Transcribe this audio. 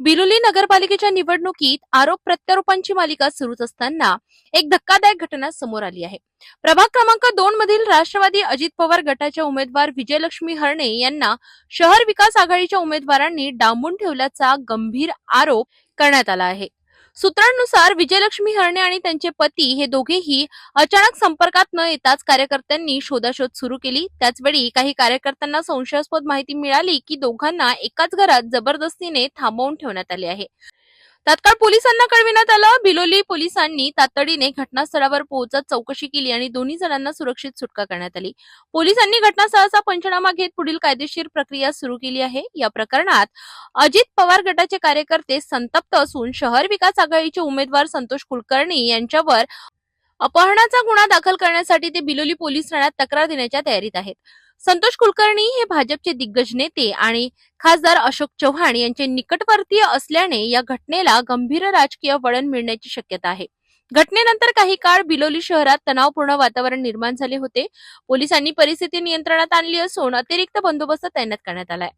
बिलोली नगरपालिकेच्या निवडणुकीत आरोप प्रत्यारोपांची मालिका सुरूच असताना एक धक्कादायक घटना समोर आली आहे. प्रभाग क्रमांक दोन मधील राष्ट्रवादी अजित पवार गटाच्या उमेदवार विजयलक्ष्मी हरणे यांना शहर विकास आघाडीच्या उमेदवारांनी डांबून ठेवल्याचा गंभीर आरोप करण्यात आला आहे. सूत्रांनुसार विजयलक्ष्मी हरणे आणि त्यांचे पती हे दोघेही अचानक संपर्कात न येताच कार्यकर्त्यांनी शोधाशोध सुरू केली. त्याचवेळी काही कार्यकर्त्यांना संशयास्पद माहिती मिळाली की दोघांना एकाच घरात जबरदस्तीने थांबवून ठेवण्यात आले आहे. तात्काळ पोलिसांना कळविण्यात आलं. बिलोली पोलिसांनी तातडीने घटनास्थळावर पोहोचत चौकशी केली आणि दोन्ही जणांना सुरक्षित सुटका करण्यात आली. पोलिसांनी घटनास्थळाचा पंचनामा घेत पुढील कायदेशीर प्रक्रिया सुरू केली आहे. या प्रकरणात अजित पवार गटाचे कार्यकर्ते संतप्त असून शहर विकास आघाडीचे उमेदवार संतोष कुलकर्णी यांच्यावर अपहरणाचा गुन्हा दाखल करण्यासाठी ते बिलोली पोलीस ठाण्यात तक्रार देण्याच्या तयारीत आहेत. संतोष कुलकर्णी हे भाजपचे दिग्गज नेते आणि खासदार अशोक चव्हाण यांचे निकटवर्तीय असल्याने या घटनेला गंभीर राजकीय वळण मिळण्याची शक्यता आहे. घटनेनंतर काही काळ बिलोली शहरात तणावपूर्ण वातावरण निर्माण झाले होते. पोलिसांनी परिस्थिती नियंत्रणात आणली असून अतिरिक्त बंदोबस्त तैनात करण्यात आलाय